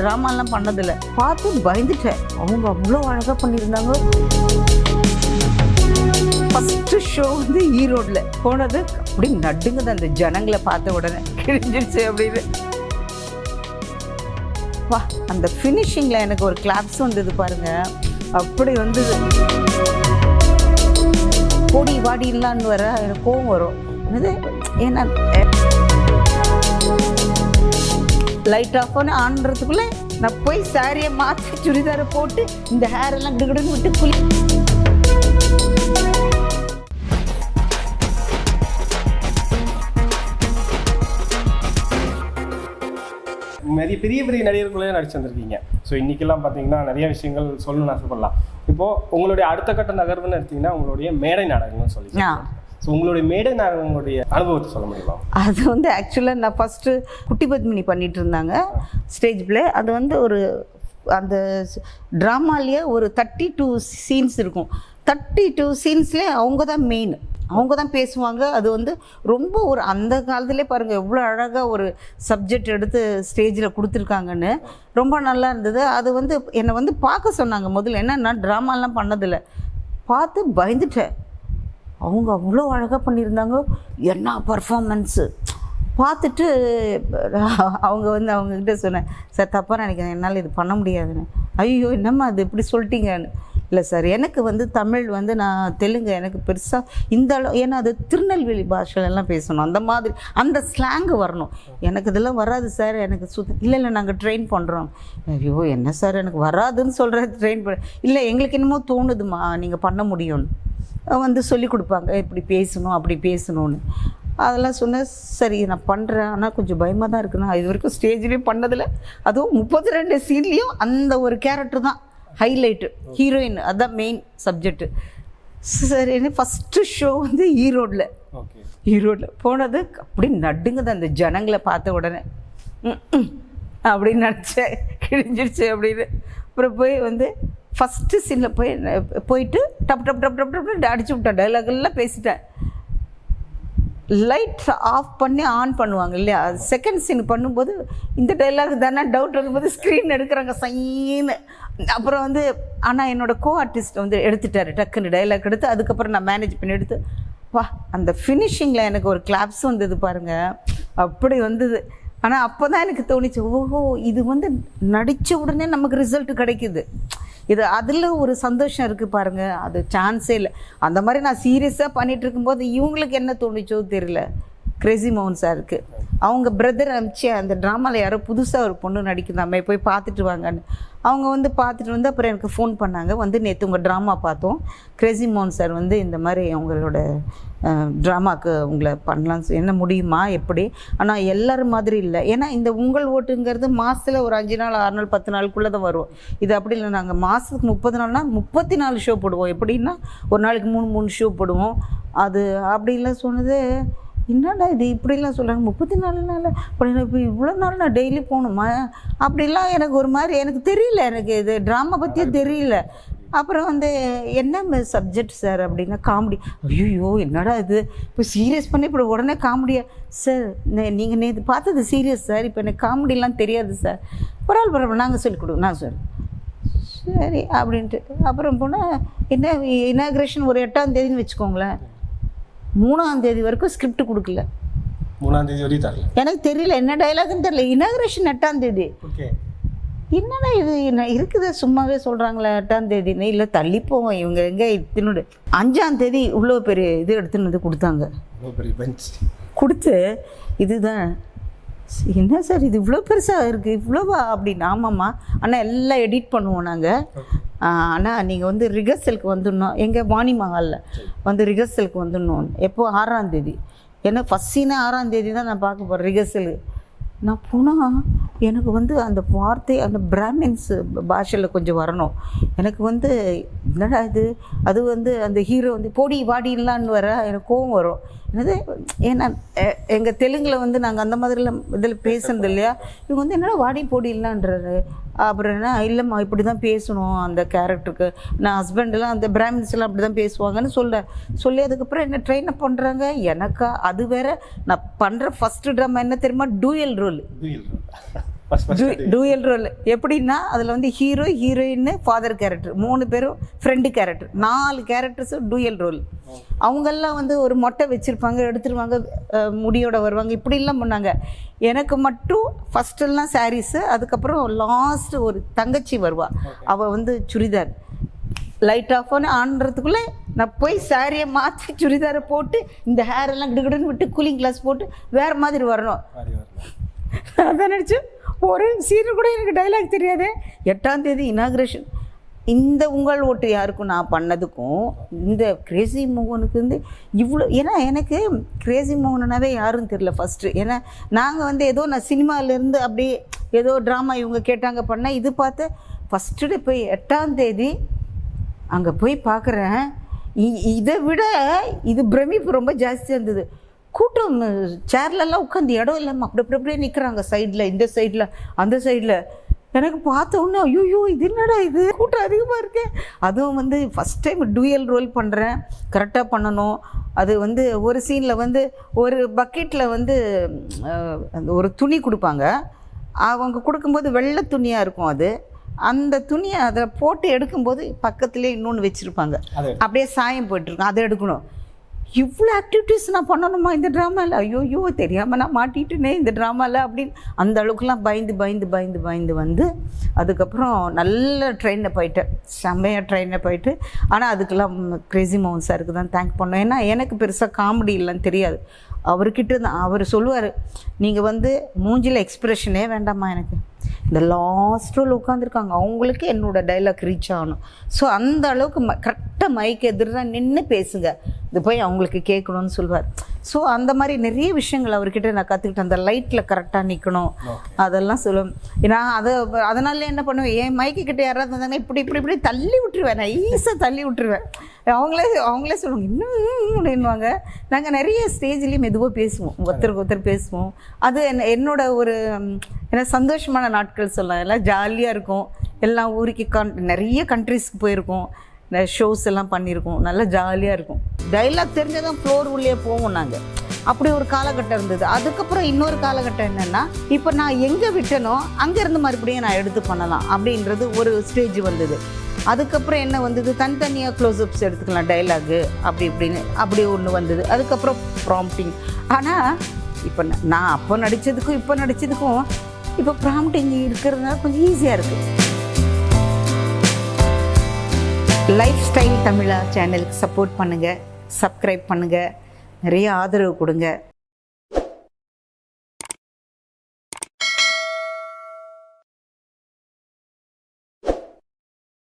ட்ராமாலாம் பண்ணதில்லை. பார்த்து பயந்துட்டேன். அவங்க அவ்வளோ அழகாக பண்ணியிருந்தாங்க. ஃபஸ்ட்டு ஷோ வந்து ஈரோடில். போனது அப்படி நடுங்குது அந்த ஜனங்களை பார்த்த உடனே. கிழிஞ்சிருச்சு அப்படின்னு. வா அந்த ஃபினிஷிங்கில் எனக்கு ஒரு கிளாப்ஸ் வந்தது பாருங்க. அப்படி வந்தது. வாடி வாடிலான்னு வர எனக்கு கோவம் வரும். என்னது? ஏன்னா லைட் ஆஃப் பண்ணி ஆன்றதுக்குள்ளே நான் போய் சாரியை மாற்றி சுடிதாரை போட்டு இந்த ஹேர் எல்லாம் கிடுகிடுன்னு விட்டு குளி நிறைய பெரிய பெரிய நடிகர்களுக்குள்ளே நடிச்சு வந்திருக்கீங்க. ஸோ இன்னைக்கெல்லாம் பார்த்தீங்கன்னா நிறைய விஷயங்கள் சொல்லணும்னு ஆசைப்படலாம். இப்போ உங்களுடைய அடுத்த கட்ட நகர்வுன்னு எடுத்தீங்கன்னா உங்களுடைய மேடை நாடகம்னு சொல்லி. ஸோ உங்களுடைய மேடை நாடகங்களுடைய அனுபவத்தை சொல்ல முடியுமா? அது வந்து ஆக்சுவலாக நான் ஃபஸ்ட்டு குட்டி பத்மினி பண்ணிட்டு இருந்தாங்க. ஸ்டேஜ் பிளே அது வந்து ஒரு அந்த ட்ராமாலேயே ஒரு தேர்ட்டி டூ சீன்ஸ் இருக்கும். தேர்ட்டி டூ சீன்ஸ்லேயே அவங்க தான் மெயின் அவங்க தான் பேசுவாங்க. அது வந்து ரொம்ப ஒரு அந்த காலத்திலே பாருங்கள் எவ்வளோ அழகாக ஒரு சப்ஜெக்ட் எடுத்து ஸ்டேஜில் கொடுத்துருக்காங்கன்னு ரொம்ப நல்லா இருந்தது. அது வந்து என்னை வந்து பார்க்க சொன்னாங்க. முதல்ல என்னன்னா ட்ராமாலாம் பண்ணதில்லை. பார்த்து பயந்துட்டேன். அவங்க அவ்வளோ அழகாக பண்ணியிருந்தாங்க. என்ன பர்ஃபாமன்ஸு பார்த்துட்டு அவங்க வந்து அவங்கக்கிட்ட சொன்னேன் சார் தப்பாக நினைக்கிறேன். என்னால் இது பண்ண முடியாதுன்னு. ஐயோ என்னம்மா அது இப்படி சொல்லிட்டீங்கன்னு. இல்லை சார் எனக்கு வந்து தமிழ் வந்து நான் தெலுங்கு எனக்கு பெருசாக இந்த அளவு ஏன்னா அது திருநெல்வேலி பாஷையிலலாம் பேசணும். அந்த மாதிரி அந்த ஸ்லாங்கு வரணும். எனக்கு இதெல்லாம் வராது சார் எனக்கு சுத்த இல்லை இல்லை நாங்கள் ட்ரெயின் பண்ணுறோம் ஐயோ என்ன சார் எனக்கு வராதுன்னு சொல்கிற ட்ரெயின் பண்ண இல்லை எங்களுக்கு என்னமோ தோணுதுமா நீங்கள் பண்ண முடியும்னு. வந்து சொல்லி கொடுப்பாங்க இப்படி பேசணும் அப்படி பேசணும்னு. அதெல்லாம் சொன்னேன் சரி நான் பண்ணுறேன் ஆனால் கொஞ்சம் பயமாக தான் இருக்குண்ணா நான் இது வரைக்கும் ஸ்டேஜ்லேயும் பண்ணதில்ல. அதுவும் முப்பத்தி ரெண்டு சீன்லேயும் அந்த ஒரு கேரக்டர் தான். ஹைலைட்டு ஹீரோயின் அதுதான் மெயின் சப்ஜெக்ட்டு சரின்னு ஃபஸ்ட்டு ஷோ வந்து ஈரோடில். ஓகே ஈரோட்டில் போனது அப்படி நடுங்குது அந்த ஜனங்களை பார்த்த உடனே. அப்படின்னு நினச்சேன் கிழிஞ்சிருச்சு அப்படின்னு. அப்புறம் போய் வந்து ஃபஸ்ட்டு சீனில் போய் போயிட்டு டப் டப் டப் டப் டப் அடிச்சு விட்டேன். டைலாக் எல்லாம் பேசிட்டேன். லைட் ஆஃப் பண்ணி ஆன் பண்ணுவாங்க இல்லையா? செகண்ட் சீன் பண்ணும்போது இந்த டைலாக் தானே டவுட் இருக்கும்போது ஸ்க்ரீன் எடுக்கிறாங்க சைன்னு. அப்புறம் வந்து ஆனால் என்னோட கோ ஆர்டிஸ்ட் வந்து எடுத்துட்டாரு டக்குன்னு டைலாக் எடுத்து அதுக்கப்புறம் நான் மேனேஜ் பண்ணி எடுத்து வா அந்த ஃபினிஷிங்கில் எனக்கு ஒரு கிளாப்ஸ் வந்தது பாருங்க. அப்படி வந்தது. ஆனால் அப்போ தான் எனக்கு தோணிச்சு ஓஹோ இது வந்து நடித்த உடனே நமக்கு ரிசல்ட் கிடைக்குது. இது அதில் ஒரு சந்தோஷம் இருக்குது பாருங்க. அது சான்ஸே இல்லை. அந்த மாதிரி நான் சீரியஸாக பண்ணிகிட்டு இருக்கும்போது இவங்களுக்கு என்ன தோணுச்சோ தெரியல. கிரேசி மோகன் சாருக்கு அவங்க பிரதர் அனுப்பிச்சு அந்த ட்ராமாவில் யாரோ புதுசாக ஒரு பொண்ணு நடிக்கிறாமே போய் பார்த்துட்டு வாங்கன்னு. அவங்க வந்து பார்த்துட்டு வந்து அப்புறம் எனக்கு ஃபோன் பண்ணாங்க. வந்து நேற்று உங்கள் ட்ராமா பார்த்தோம். கிரேசி மோகன் சார் வந்து இந்த மாதிரி அவங்களோட ட்ராமாவுக்கு உங்களை பண்ணலாம் என்ன முடியுமா எப்படி? ஆனால் எல்லோரும் மாதிரி இல்லை. ஏன்னா இந்த உங்கள் ஓட்டுங்கிறது மாதத்தில் ஒரு அஞ்சு நாள் ஆறு நாள் பத்து நாளுக்குள்ளே தான் வரும். இது அப்படி இல்லை நாங்கள் மாதத்துக்கு முப்பது நாள்னால் முப்பத்தி நாலு ஷோ போடுவோம். எப்படின்னா ஒரு நாளைக்கு மூணு மூணு ஷோ போடுவோம். அது அப்படிலாம் சொன்னது என்னடா இது? இப்படிலாம் சொல்கிறாங்க முப்பத்தி நாலு நாள்? அப்படி இப்போ இவ்வளோ நாள் நான் டெய்லி போகணுமா? அப்படிலாம் எனக்கு ஒரு மாதிரி எனக்கு தெரியல. எனக்கு இது ட்ராமா பற்றியே தெரியல. அப்புறம் வந்து என்ன சப்ஜெக்ட் சார் அப்படின்னா காமெடி ஐயோ என்னடா இது? இப்போ சீரியஸ் பண்ணி இப்போ உடனே காமெடியா சார் நீங்கள் நேற்று பார்த்தது சீரியஸ் சார் இப்போ எனக்கு காமெடிலாம் தெரியாது சார் பரவாயில்ல பரவாயில்ல நாங்கள் சொல்லிக் கொடுங்க நான் சொல்கிறேன் சரி அப்படின்ட்டு. அப்புறம் போனால் என்ன இனாக்ரேஷன் ஒரு எட்டாம் தேதின்னு வச்சுக்கோங்களேன். மூணாம் தேதி வரைக்கும் ஸ்கிரிப்ட் கொடுக்கல. மூணாம் தேதி வரையும் தரல. எனக்கு தெரியல என்ன டைலாக்னு தெரியல. இனாக்ரேஷன் எட்டாம் தேதி. ஓகே என்னடா இது? என்ன இருக்குது சும்மாவே சொல்கிறாங்களே எட்டாம் தேதின்னு இல்லை தள்ளி போவோம் இவங்க எங்கே இத்தினோடு. அஞ்சாம் தேதி இவ்வளோ பெரிய இது எடுத்துன்னு வந்து கொடுத்தாங்க. கொடுத்து இதுதான். என்ன சார் இது இவ்வளோ பெருசாக இருக்குது இவ்வளோவா அப்படின்னு. ஆமாம்மா. ஆனால் எல்லாம் எடிட் பண்ணுவோம் நாங்கள் ஆனால் நீங்கள் வந்து ரிகர்சலுக்கு வந்துடணும். எங்கள் வாணி மகாலில் வந்து ரிகர்சலுக்கு வந்துடணும். எப்போ? ஆறாம் தேதி. ஏன்னா ஃபஸ்ட் சீனே ஆறாம் தேதி தான் நான் பார்க்க போகிறேன் ரிகர்சலு நான் போனால் எனக்கு வந்து அந்த வார்த்தை அந்த பிராமின்ஸ் பாஷையில் கொஞ்சம் வரணும். எனக்கு வந்து என்னடா இது? அது வந்து அந்த ஹீரோ வந்து போடி வாடிலான்னு வர எனக்கு கோவம் வரும். என்னது? ஏன்னா எங்கள் தெலுங்கில் வந்து நாங்கள் அந்த மாதிரிலாம் இதில் பேசுனது இல்லையா? இவங்க வந்து என்னடா வாடி போடி அப்புறம் என்ன? இல்லைம்மா இப்படி தான் பேசணும் அந்த கேரக்டருக்கு நான் ஹஸ்பண்டெல்லாம் அந்த பிராமின்ஸ்லாம் அப்படி தான் பேசுவாங்கன்னு சொல்ல. சொல்லி அதுக்கப்புறம் என்ன ட்ரெயின் பண்ணுறாங்க எனக்கா? அது வேற. நான் பண்ணுற ஃபஸ்ட்டு ட்ராமா என்ன தெரியுமா? டூயல் ரோல் டூயல் ரோல் எப்படின்னா அதில் வந்து ஹீரோ ஹீரோயின் ஃபாதர் கேரக்டர் மூணு பேரும் ஃப்ரெண்டு கேரக்டர் நாலு கேரக்டர்ஸும் டூயல் ரோல் அவங்கெல்லாம் வந்து ஒரு மொட்டை வச்சுருப்பாங்க எடுத்துருவாங்க முடியோட வருவாங்க. இப்படிலாம் பண்ணாங்க. எனக்கு மட்டும் ஃபஸ்ட்டெல்லாம் சாரீஸு அதுக்கப்புறம் லாஸ்ட் ஒரு தங்கச்சி வருவா. அவள் வந்து சுடிதார். லைட் ஆஃப் ஆன் ஆன்றதுக்குள்ளே நான் போய் சாரியை மாற்றி சுடிதாரை போட்டு இந்த ஹேர் எல்லாம் கிடுகிடுன்னு விட்டு கூலிங் கிளாஸ் போட்டு வேறு மாதிரி வரணும். மாதிரி வரணும். அதான் நினச்சேன். ஒரு சீரியல் கூட எனக்கு டைலாக் தெரியாது. எட்டாம் தேதி இனாக்ரேஷன் இந்த உங்கள் ஓட்டு யாருக்கும் நான் பண்ணதுக்கும் இந்த கிரேசி மோகனுக்கு வந்து இவ்வளோ ஏன்னா எனக்கு கிரேசி மோகனாவே யாரும் தெரில ஃபஸ்ட்டு ஏன்னா நாங்கள் வந்து ஏதோ நான் சினிமாலேருந்து அப்படியே ஏதோ ட்ராமா இவங்க கேட்டாங்க பண்ண இது பார்த்து ஃபஸ்ட்டு போய் எட்டாம் தேதி அங்கே போய் பார்க்குறேன். இதை விட இது பிரமிப்பு ரொம்ப ஜாஸ்தியாக இருந்தது. கூட்டம் சேர்லலாம் உட்காந்து இடம் இல்லாமல் அப்படி அப்படி அப்படியே நிற்கிறாங்க சைடில் இந்த சைடில் அந்த சைடில் எனக்கு பார்த்த உடனே ஐயோ இது என்னடா இது? கூட்டம் அதிகமாக இருக்கு. அதுவும் வந்து ஃபஸ்ட் டைம் டூயல் ரோல் பண்ணுறேன் கரெக்டாக பண்ணணும். அது வந்து ஒரு சீனில் வந்து ஒரு பக்கெட்டில் வந்து ஒரு துணி கொடுப்பாங்க. அவங்க கொடுக்கும்போது வெள்ளை துணியாக இருக்கும் அது. அந்த துணியை அதை போட்டு எடுக்கும்போது பக்கத்துலேயே இன்னொன்று வச்சுருப்பாங்க. அப்படியே சாயம் போயிட்டுருக்கும் அதை எடுக்கணும். இவ்வளோ ஆக்டிவிட்டீஸ் நான் பண்ணணுமா இந்த ட்ராமாவில் ஐயோயோ தெரியாமல் நான் மாட்டிட்டேனே இந்த ட்ராமாவில் அப்படின்னு அந்த அளவுக்குலாம் பயந்து பயந்து பயந்து பயந்து வந்து அதுக்கப்புறம் நல்ல ட்ரெயினில் போயிட்டேன். செம்மையாக ட்ரெயினில் போயிட்டு. ஆனால் அதுக்கெல்லாம் கிரேசி மோகன் சாருக்கு தான் தேங்க் பண்ணோம். ஏன்னா எனக்கு பெருசாக காமெடி இல்லைன்னு தெரியாது. அவர்கிட்ட தான் அவர் சொல்லுவார் நீங்கள் வந்து மூஞ்சில் எக்ஸ்ப்ரெஷனே வேண்டாமா எனக்கு. இந்த லாஸ்ட் ரோல் உட்காந்துருக்காங்க அவங்களுக்கு என்னோடய டைலாக் ரீச் ஆகணும். ஸோ அந்த அளவுக்கு ம கரெக்டாக மைக் எதிராக நின்று பேசுங்க. இது போய் அவங்களுக்கு கேட்கணும்னு சொல்லுவார் ஸோ அந்த மாதிரி நிறைய விஷயங்கள் அவர்கிட்ட நான் கற்றுக்கிட்டேன் அந்த லைட்டில் கரெக்டாக நிற்கணும் அதெல்லாம் சொல்லுவேன் நான் அதை அதனால என்ன பண்ணுவேன்? என் மைக்கு கிட்ட யாராவது வந்தாங்கன்னா இப்படி இப்படி இப்படி தள்ளி விட்டுருவேன். நான் ஈஸியாக தள்ளி விட்டுருவேன். அவங்களே அவங்களே சொல்லுவாங்க இன்னும் அப்படின்வாங்க நாங்கள் நிறைய ஸ்டேஜ்லேயும் மெதுவாக பேசுவோம். ஒருத்தருக்கு ஒருத்தர் பேசுவோம். அது என்ன என்னோட ஒரு ம், என்ன சந்தோஷமான நாட்கள் சொல்லலாம். எல்லாம் ஜாலியாக இருக்கும். எல்லாம் ஊருக்கு கன் நிறைய கண்ட்ரிஸ்க்கு போயிருக்கோம். இந்த ஷோஸ் எல்லாம் பண்ணியிருக்கோம். நல்லா ஜாலியாக இருக்கும். டைலாக் தெரிஞ்சதான் ஃப்ளோர் உள்ளே போவோம் நாங்கள் அப்படி ஒரு காலகட்டம் இருந்தது. அதுக்கப்புறம் இன்னொரு காலகட்டம் என்னென்னா இப்போ நான் எங்கே விட்டனோ அங்கேருந்து மறுபடியும் நான் எடுத்து பண்ணலாம் அப்படின்றது ஒரு ஸ்டேஜ் வந்தது. அதுக்கப்புறம் என்ன வந்தது? தனித்தனியாக க்ளோஸ்அப்ஸ் எடுத்துக்கலாம் டைலாகு அப்படி இப்படின்னு அப்படி ஒன்று வந்தது. அதுக்கப்புறம் ப்ராம்ப்டிங் ஆனால் இப்போ நான் அப்போ நடித்ததுக்கும் இப்போ நடித்ததுக்கும் இப்போ ப்ராம்ப்டிங் இருக்கிறதுனால கொஞ்சம் ஈஸியாக இருக்குது லைஃப் ஸ்டைல் தமிழா சேனலுக்கு சப்போர்ட் பண்ணுங்கள் சப்ஸ்கிரைப் பண்ணுங்கள் நிறைய ஆதரவு கொடுங்க.